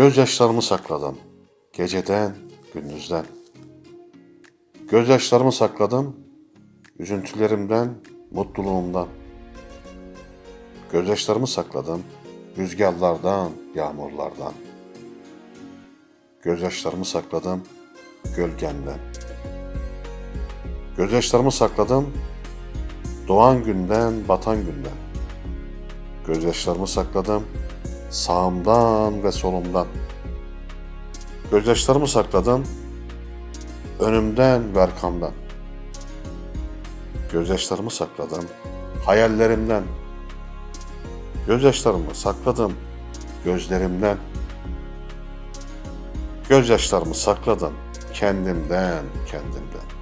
Gözyaşlarımı sakladım. Geceden, gündüzden. Gözyaşlarımı sakladım. Üzüntülerimden, mutluluğumdan. Gözyaşlarımı sakladım. Rüzgarlardan, yağmurlardan. Gözyaşlarımı sakladım. Gölgemden. Gözyaşlarımı sakladım. Doğan günden, batan günden. Gözyaşlarımı sakladım. Sağımdan ve solumdan. Gözyaşlarımı sakladım. Önümden ve arkamdan. Gözyaşlarımı sakladım. Hayallerimden. Gözyaşlarımı sakladım. Gözlerimden. Gözyaşlarımı sakladım. Kendimden, kendimden.